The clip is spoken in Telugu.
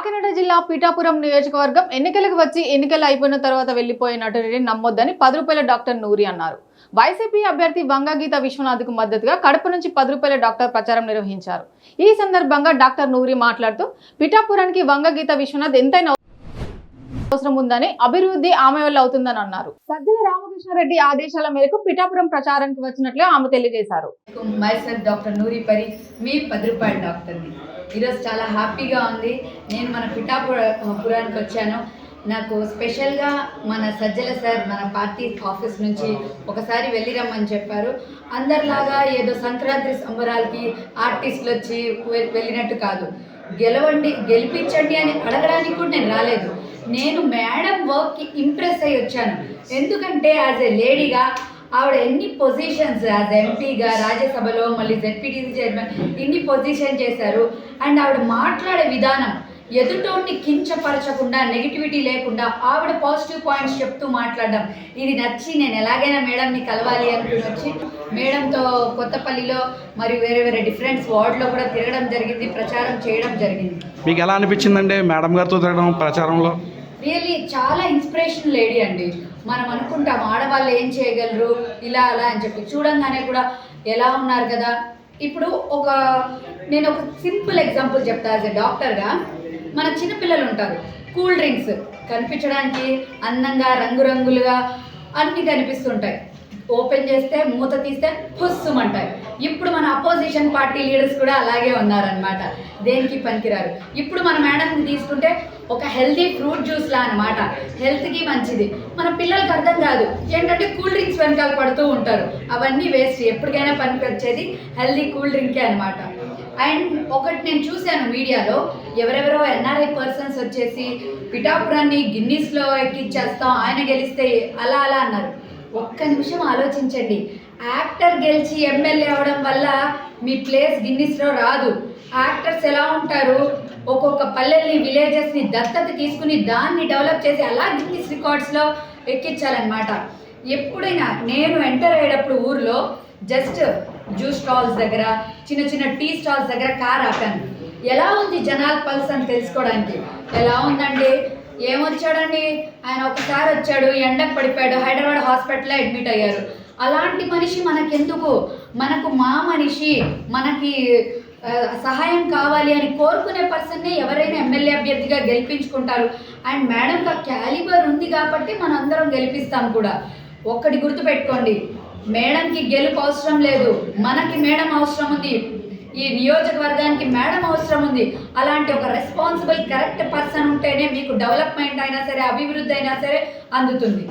కాకినాడ జిల్లా పీఠాపురం నియోజకవర్గం ఎన్నికలకు వచ్చి ఎన్నికలు అయిపోయిన తర్వాత వెళ్ళిపోయినటువంటి నమ్మొద్దని పది రూపాయల డాక్టర్ నూరి అన్నారు. వైసీపీ అభ్యర్థి వంగగీత విశ్వనాథ్కు మద్దతుగా కడప నుంచి పది రూపాయల డాక్టర్ ప్రచారం నిర్వహించారు. ఈ సందర్భంగా డాక్టర్ నూరి మాట్లాడుతూ పిఠాపురానికి వంగగీత విశ్వనాథ్ ఎంతైనా అవసరం ఉందని అభివృద్ధి ఆమె వల్ల అవుతుందని అన్నారు. సజ్జల రామకృష్ణారెడ్డి ఆదేశాల మేరకు పిఠాపురం ప్రచారానికి వచ్చినట్లు ఆమె తెలియజేశారు. మైసెల్ఫ్ డాక్టర్ నూరి పరి మీ పది రూపాయల డాక్టర్ని. ఈరోజు చాలా హ్యాపీగా ఉంది. నేను మన పిఠాపుర పురానికి వచ్చాను. నాకు స్పెషల్గా మన సజ్జల సార్ మన పార్టీ ఆఫీస్ నుంచి ఒకసారి వెళ్ళి రమ్మని చెప్పారు. అందరిలాగా ఏదో సంక్రాంతి సంబరాలకి ఆర్టిస్టులు వచ్చి వెళ్ళినట్టు కాదు. గెలవండి గెలిపించండి అని అడగడానికి కూడా నేను రాలేదు. నేను మేడం వర్క్కి ఇంప్రెస్ అయ్యి వచ్చాను. ఎందుకంటే యాజ్ ఎ లేడీగా ఆవిడ ఎన్ని పొజిషన్స్ యాజ్ ఎంపీగా రాజ్యసభలో మళ్ళీ జెడ్పీటీసీ చైర్మన్ ఇన్ని పొజిషన్ చేశారు. అండ్ ఆవిడ మాట్లాడే విధానం ఎదుటోడిని కించపరచకుండా నెగిటివిటీ లేకుండా ఆవిడ పాజిటివ్ పాయింట్స్ చెప్తూ మాట్లాడడం. ఇది నచ్చి నేను ఎలాగైనా మేడంని కలవాలి అనుకుని వచ్చి మేడంతో కొత్తపల్లిలో మరియు వేరే వేరే డిఫరెంట్ వార్డులో కూడా తిరగడం జరిగింది ప్రచారం చేయడం జరిగింది. మీకు ఎలా అనిపించిందండి మేడం గారితో తిరగడం ప్రచారంలో? రియల్లీ చాలా ఇన్స్పిరేషన్ లేడీ అండి. మనం అనుకుంటాం ఆడవాళ్ళు ఏం చేయగలరు ఇలా అలా అని చెప్పి. చూడంగానే కూడా ఎలా ఉన్నారు కదా. ఇప్పుడు ఒక నేను ఒక సింపుల్ ఎగ్జాంపుల్ చెప్తా యాజ్ ఎ డాక్టర్గా మన చిన్నపిల్లలు ఉంటారు. కూల్ డ్రింక్స్ కనిపించడానికి అందంగా రంగురంగులుగా అన్నీ కనిపిస్తుంటాయి. ఓపెన్ చేస్తే మూత తీస్తే పుస్సుమంటాయి. ఇప్పుడు మన అపోజిషన్ పార్టీ లీడర్స్ కూడా అలాగే ఉన్నారనమాట దేనికి పనికిరారు? ఇప్పుడు మన మేడంని తీసుకుంటే ఒక హెల్తీ ఫ్రూట్ జ్యూస్లా అనమాట హెల్త్కి మంచిది. మన పిల్లలకి అర్థం కాదు. ఏంటంటే కూల్ డ్రింక్స్ వెనకాల పడుతూ ఉంటారు. అవన్నీ వేస్ట్. ఎప్పటికైనా పనికి వచ్చేది హెల్తీ కూల్ డ్రింకే అనమాట అండ్ ఒకటి నేను చూశాను మీడియాలో ఎవరెవరో ఎన్ఆర్ఐ పర్సన్స్ వచ్చేసి పిఠాపురాన్ని గిన్నీస్లో ఎక్కిచ్చేస్తాం ఆయన గెలిస్తే అలా అలా అన్నారు. ఒక్క నిమిషం ఆలోచించండి. యాక్టర్ గెలిచి ఎమ్మెల్యే అవడం వల్ల మీ ప్లేస్ గిన్నిస్లో రాదు. యాక్టర్స్ ఎలా ఉంటారు? ఒక్కొక్క పల్లెల్ని విలేజెస్ని దత్తత తీసుకుని దాన్ని డెవలప్ చేసి అలా గిన్నిస్ రికార్డ్స్లో ఎక్కించాలన్నమాట. ఎప్పుడైనా నేను ఎంటర్ అయ్యేటప్పుడు ఊర్లో జస్ట్ జ్యూస్ స్టాల్స్ దగ్గర చిన్న చిన్న టీ స్టాల్స్ దగ్గర కార్ ఆపాను. ఎలా ఉంది జనాల పల్స్ అని తెలుసుకోవడానికి? ఎలా ఉందండి? ఏమొచ్చాడండి? ఆయన ఒకసారి వచ్చాడు ఎండకు పడిపోయాడు హైదరాబాద్ హాస్పిటల్లో అడ్మిట్ అయ్యారు. అలాంటి మనిషి మనకెందుకు? మనకు మా మనిషి మనకి సహాయం కావాలి అని కోరుకునే పర్సన్నే ఎవరైనా ఎమ్మెల్యే అభ్యర్థిగా గెలిపించుకుంటారు. అండ్ మేడంకి ఆ క్యాలిబర్ ఉంది కాబట్టి మనం అందరం గెలిపిస్తాం కూడా. ఒక్కటి గుర్తుపెట్టుకోండి మేడంకి గెలుపు అవసరం లేదు మనకి మేడం అవసరం ఉంది ఈ నియోజకవర్గానికి మేడం అవసరం ఉంది. అలాంటి ఒక రెస్పాన్సిబుల్ కరెక్ట్ పర్సన్ ఉంటేనే మీకు డెవలప్మెంట్ అయినా సరే అభివృద్ధి అయినా సరే అందుతుంది.